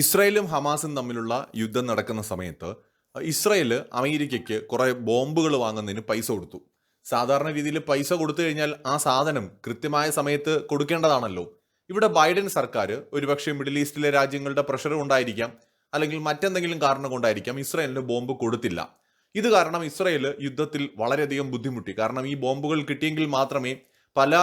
ഇസ്രായേലും ഹമാസും തമ്മിലുള്ള യുദ്ധം നടക്കുന്ന സമയത്ത് ഇസ്രായേൽ അമേരിക്കയ്ക്ക് കുറേ ബോംബുകൾ വാങ്ങുന്നതിന് പൈസ കൊടുത്തു. സാധാരണ രീതിയിൽ പൈസ കൊടുത്തു കഴിഞ്ഞാൽ ആ സാധനം കൃത്യമായ സമയത്ത് കൊടുക്കേണ്ടതാണല്ലോ. ഇവിടെ ബൈഡൻ സർക്കാർ ഒരുപക്ഷെ മിഡിൽ ഈസ്റ്റിലെ രാജ്യങ്ങളുടെ പ്രഷർ കൊണ്ടായിരിക്കാം അല്ലെങ്കിൽ മറ്റെന്തെങ്കിലും കാരണം കൊണ്ടായിരിക്കാം ഇസ്രായേലിന് ബോംബ് കൊടുത്തില്ല. ഇത് കാരണം ഇസ്രായേൽ യുദ്ധത്തിൽ വളരെയധികം ബുദ്ധിമുട്ടി. കാരണം ഈ ബോംബുകൾ കിട്ടിയെങ്കിൽ മാത്രമേ പല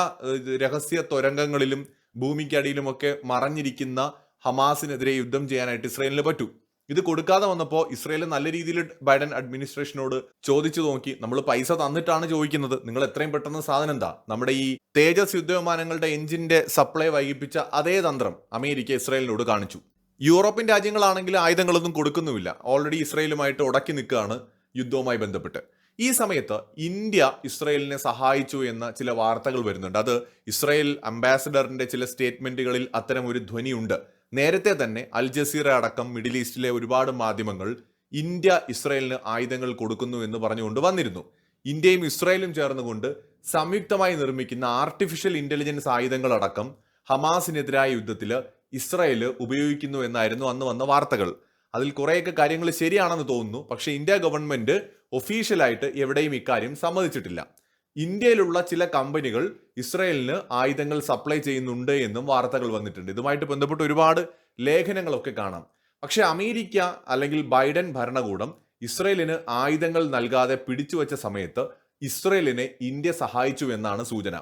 രഹസ്യ തുരങ്കങ്ങളിലും ഭൂമിക്കടിയിലുമൊക്കെ മറഞ്ഞിരിക്കുന്ന ഹമാസിനെതിരെ യുദ്ധം ചെയ്യാനായിട്ട് ഇസ്രയേലിന് പറ്റൂ. ഇത് കൊടുക്കാതെ വന്നപ്പോൾ ഇസ്രയേൽ നല്ല രീതിയിൽ ബൈഡൻ അഡ്മിനിസ്ട്രേഷനോട് ചോദിച്ചു നോക്കി നമ്മൾ പൈസ തന്നിട്ടാണ് ചോദിക്കുന്നത്. നിങ്ങൾ എത്രയും പെട്ടെന്ന് സാധനം എന്താ? നമ്മുടെ ഈ തേജസ് യുദ്ധവിമാനങ്ങളുടെ എഞ്ചിന്റെ സപ്ലൈ വൈകിപ്പിച്ച അതേ തന്ത്രം അമേരിക്ക ഇസ്രയേലിനോട് കാണിച്ചു. യൂറോപ്യൻ രാജ്യങ്ങളാണെങ്കിൽ ആയുധങ്ങളൊന്നും കൊടുക്കുന്നുമില്ല. ഓൾറെഡി ഇസ്രയേലുമായിട്ട് ഉടക്കി നിൽക്കുകയാണ് യുദ്ധവുമായി ബന്ധപ്പെട്ട്. ഈ സമയത്ത് ഇന്ത്യ ഇസ്രയേലിനെ സഹായിച്ചു എന്ന ചില വാർത്തകൾ വരുന്നുണ്ട്. അത് ഇസ്രയേൽ അംബാസഡറിന്റെ ചില സ്റ്റേറ്റ്മെന്റുകളിൽ അത്തരം ഒരു ധ്വനിയുണ്ട്. നേരത്തെ തന്നെ അൽ ജസീറ അടക്കം മിഡിൽ ഈസ്റ്റിലെ ഒരുപാട് മാധ്യമങ്ങൾ ഇന്ത്യ ഇസ്രയേലിന് ആയുധങ്ങൾ കൊടുക്കുന്നു എന്ന് പറഞ്ഞുകൊണ്ട് വന്നിരുന്നു. ഇന്ത്യയും ഇസ്രയേലും ചേർന്നുകൊണ്ട് സംയുക്തമായി നിർമ്മിക്കുന്ന ആർട്ടിഫിഷ്യൽ ഇന്റലിജൻസ് ആയുധങ്ങളടക്കം ഹമാസിനെതിരായ യുദ്ധത്തിൽ ഇസ്രായേൽ ഉപയോഗിക്കുന്നു എന്നായിരുന്നു അന്ന് വന്ന വാർത്തകൾ. അതിൽ കുറേയൊക്കെ കാര്യങ്ങൾ ശരിയാണെന്ന് തോന്നുന്നു. പക്ഷേ ഇന്ത്യ ഗവൺമെന്റ് ഒഫീഷ്യലായിട്ട് എവിടെയും ഇക്കാര്യം സമ്മതിച്ചിട്ടില്ല. ഇന്ത്യയിലുള്ള ചില കമ്പനികൾ ഇസ്രയേലിന് ആയുധങ്ങൾ സപ്ലൈ ചെയ്യുന്നുണ്ട് എന്നും വാർത്തകൾ വന്നിട്ടുണ്ട്. ഇതുമായിട്ട് ബന്ധപ്പെട്ട് ഒരുപാട് ലേഖനങ്ങളൊക്കെ കാണാം. പക്ഷെ അമേരിക്ക അല്ലെങ്കിൽ ബൈഡൻ ഭരണകൂടം ഇസ്രയേലിന് ആയുധങ്ങൾ നൽകാതെ പിടിച്ചുവെച്ച സമയത്ത് ഇസ്രയേലിനെ ഇന്ത്യ സഹായിച്ചു എന്നാണ് സൂചന.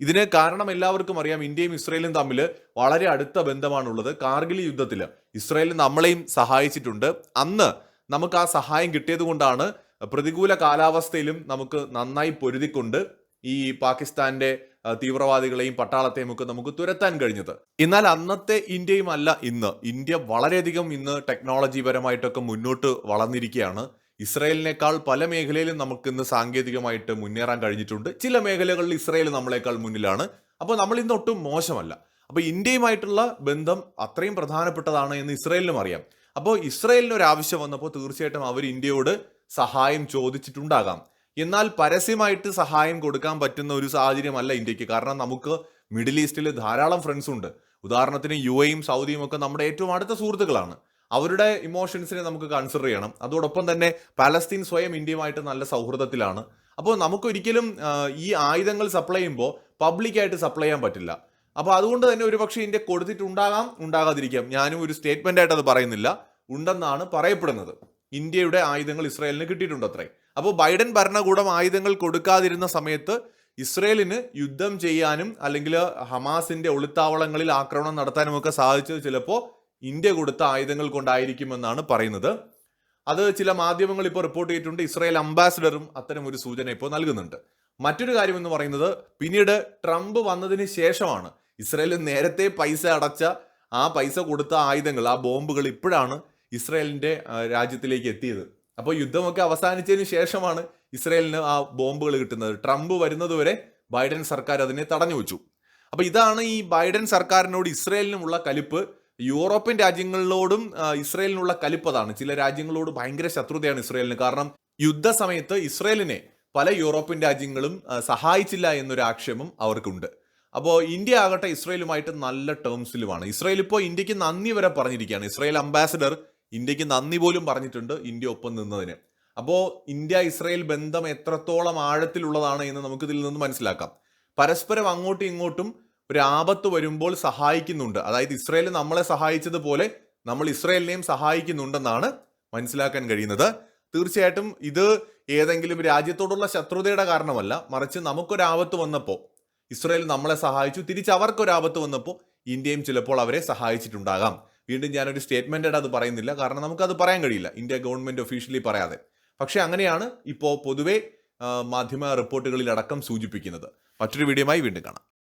ഇതിന് കാരണം എല്ലാവർക്കും അറിയാം ഇന്ത്യയും ഇസ്രയേലും തമ്മിൽ വളരെ അടുത്ത ബന്ധമാണുള്ളത്. കാർഗിൽ യുദ്ധത്തിൽ ഇസ്രായേൽ നമ്മളെയും സഹായിച്ചിട്ടുണ്ട്. അന്ന് നമുക്ക് ആ സഹായം കിട്ടിയത് കൊണ്ടാണ് പ്രതികൂല കാലാവസ്ഥയിലും നമുക്ക് നന്നായി പൊരുതിക്കൊണ്ട് ഈ പാകിസ്ഥാന്റെ തീവ്രവാദികളെയും പട്ടാളത്തെയും ഒക്കെ നമുക്ക് തുരത്താൻ കഴിഞ്ഞത്. എന്നാൽ അന്നത്തെ ഇന്ത്യയും അല്ല ഇന്ന്. ഇന്ത്യ വളരെയധികം ഇന്ന് ടെക്നോളജി പരമായിട്ടൊക്കെ മുന്നോട്ട് വളർന്നിരിക്കുകയാണ്. ഇസ്രായേലിനേക്കാൾ പല മേഖലയിലും നമുക്ക് ഇന്ന് സാങ്കേതികമായിട്ട് മുന്നേറാൻ കഴിഞ്ഞിട്ടുണ്ട്. ചില മേഖലകളിൽ ഇസ്രായേൽ നമ്മളെക്കാൾ മുന്നിലാണ്. അപ്പോൾ നമ്മൾ ഇന്ന് ഒട്ടും മോശമല്ല. അപ്പോൾ ഇന്ത്യയുമായിട്ടുള്ള ബന്ധം അത്രയും പ്രധാനപ്പെട്ടതാണ് എന്ന് ഇസ്രായേലിനും അറിയാം. അപ്പോൾ ഇസ്രായേലിന് ഒരു ആവശ്യം വന്നപ്പോൾ തീർച്ചയായിട്ടും അവർ ഇന്ത്യയോട് സഹായം ചോദിച്ചിട്ടുണ്ടാകാം. എന്നാൽ പരസ്യമായിട്ട് സഹായം കൊടുക്കാൻ പറ്റുന്ന ഒരു സാഹചര്യമല്ല ഇന്ത്യയ്ക്ക്. കാരണം നമുക്ക് മിഡിൽ ഈസ്റ്റിൽ ധാരാളം ഫ്രണ്ട്സ് ഉണ്ട്. ഉദാഹരണത്തിന് യു എയും സൗദിയും ഒക്കെ നമ്മുടെ ഏറ്റവും അടുത്ത സുഹൃത്തുക്കളാണ്. അവരുടെ ഇമോഷൻസിനെ നമുക്ക് കൺസിഡർ ചെയ്യണം. അതോടൊപ്പം തന്നെ പാലസ്തീൻ സ്വയം ഇന്ത്യയുമായിട്ട് നല്ല സൗഹൃദത്തിലാണ്. അപ്പോൾ നമുക്കൊരിക്കലും ഈ ആയുധങ്ങൾ സപ്ലൈ ചെയ്യുമ്പോൾ പബ്ലിക്കായിട്ട് സപ്ലൈ ചെയ്യാൻ പറ്റില്ല. അപ്പോൾ അതുകൊണ്ട് തന്നെ ഒരുപക്ഷെ ഇന്ത്യ കൊടുത്തിട്ടുണ്ടാകാം ഉണ്ടാകാതിരിക്കാം. ഞാനും ഒരു സ്റ്റേറ്റ്മെന്റ് ആയിട്ട് അത് പറയുന്നില്ല. ഉണ്ടെന്നാണ് പറയപ്പെടുന്നത്. ഇന്ത്യയുടെ ആയുധങ്ങൾ ഇസ്രായേലിന് കിട്ടിയിട്ടുണ്ട് അത്രേ അപ്പോൾ ബൈഡൻ ഭരണകൂടം ആയുധങ്ങൾ കൊടുക്കാതിരുന്ന സമയത്ത് ഇസ്രയേലിന് യുദ്ധം ചെയ്യാനും അല്ലെങ്കിൽ ഹമാസിന്റെ ഒളിത്താവളങ്ങളിൽ ആക്രമണം നടത്താനും ഒക്കെ സാധിച്ചത് ചിലപ്പോൾ ഇന്ത്യ കൊടുത്ത ആയുധങ്ങൾ കൊണ്ടായിരിക്കുമെന്നാണ് പറയുന്നത്. അത് ചില മാധ്യമങ്ങൾ ഇപ്പോൾ റിപ്പോർട്ട് ചെയ്തിട്ടുണ്ട്. ഇസ്രായേൽ അംബാസിഡറും അത്തരം ഒരു സൂചന ഇപ്പോൾ നൽകുന്നുണ്ട്. മറ്റൊരു കാര്യം എന്ന് പറയുന്നത് പിന്നീട് ട്രംപ് വന്നതിന് ശേഷമാണ് ഇസ്രായേൽ നേരത്തെ പൈസ അടച്ച ആ പൈസ കൊടുത്ത ആയുധങ്ങൾ ആ ബോംബുകൾ ഇപ്പോഴാണ് ഇസ്രായേലിന്റെ രാജ്യത്തിലേക്ക് എത്തിയത്. അപ്പോൾ യുദ്ധമൊക്കെ അവസാനിച്ചതിന് ശേഷമാണ് ഇസ്രായേലിന് ആ ബോംബുകൾ കിട്ടുന്നത്. ട്രംപ് വരുന്നതുവരെ ബൈഡൻ സർക്കാർ അതിനെ തടഞ്ഞു വെച്ചു. അപ്പോൾ ഇതാണ് ഈ ബൈഡൻ സർക്കാരിനോട് ഇസ്രായേലിനുമുള്ള കലിപ്പ്. യൂറോപ്യൻ രാജ്യങ്ങളോടും ഇസ്രയേലിനുള്ള കലിപ്പതാണ്. കലിപ്പ് ചില രാജ്യങ്ങളോട് ഭയങ്കര ശത്രുതയാണ് ഇസ്രയേലിന്. കാരണം യുദ്ധസമയത്ത് ഇസ്രയേലിനെ പല യൂറോപ്യൻ രാജ്യങ്ങളും സഹായിച്ചില്ല എന്നൊരു ആക്ഷേപം അവർക്കുണ്ട്. അപ്പോൾ ഇന്ത്യ ആകട്ടെ ഇസ്രയേലുമായിട്ട് നല്ല ടേംസിലുമാണ് ഇസ്രയേൽ ഇപ്പോൾ ഇന്ത്യയ്ക്ക് നന്ദി വരെ പറഞ്ഞിരിക്കുകയാണ്. ഇസ്രയേൽ അംബാസഡർ ഇന്ത്യയ്ക്ക് നന്ദി പോലും പറഞ്ഞിട്ടുണ്ട് ഇന്ത്യ ഒപ്പം നിന്നതിന്. അപ്പോൾ ഇന്ത്യ ഇസ്രയേൽ ബന്ധം എത്രത്തോളം ആഴത്തിലുള്ളതാണ് എന്ന് നമുക്കിതിൽ നിന്ന് മനസ്സിലാക്കാം. പരസ്പരം അങ്ങോട്ടും ഇങ്ങോട്ടും ഒരു ആപത്ത് വരുമ്പോൾ സഹായിക്കുന്നുണ്ട്. അതായത് ഇസ്രയേൽ നമ്മളെ സഹായിച്ചതുപോലെ നമ്മൾ ഇസ്രയേലിനെയും സഹായിക്കുന്നുണ്ടെന്നാണ് മനസ്സിലാക്കാൻ കഴിയുന്നത്. തീർച്ചയായിട്ടും ഇത് ഏതെങ്കിലും രാജ്യത്തോടുള്ള ശത്രുതയുടെ കാരണമല്ല. മറിച്ച് നമുക്കൊരാപത്ത് വന്നപ്പോൾ ഇസ്രയേൽ നമ്മളെ സഹായിച്ചു. തിരിച്ച് അവർക്കൊരാപത്ത് വന്നപ്പോൾ ഇന്ത്യയും ചിലപ്പോൾ അവരെ സഹായിച്ചിട്ടുണ്ടാകാം. വീണ്ടും ഞാനൊരു സ്റ്റേറ്റ്മെന്റ് ആയിട്ട് അത് പറയുന്നില്ല. കാരണം നമുക്കത് പറയാൻ കഴിയില്ല. ഇന്ത്യ ഗവൺമെന്റ് ഒഫീഷ്യലി പറയാതെ. പക്ഷേ അങ്ങനെയാണ് ഇപ്പോൾ പൊതുവെ മാധ്യമ റിപ്പോർട്ടുകളിൽ അടക്കം സൂചിപ്പിക്കുന്നത്. മറ്റൊരു വീഡിയോയുമായി വീണ്ടും കാണാം.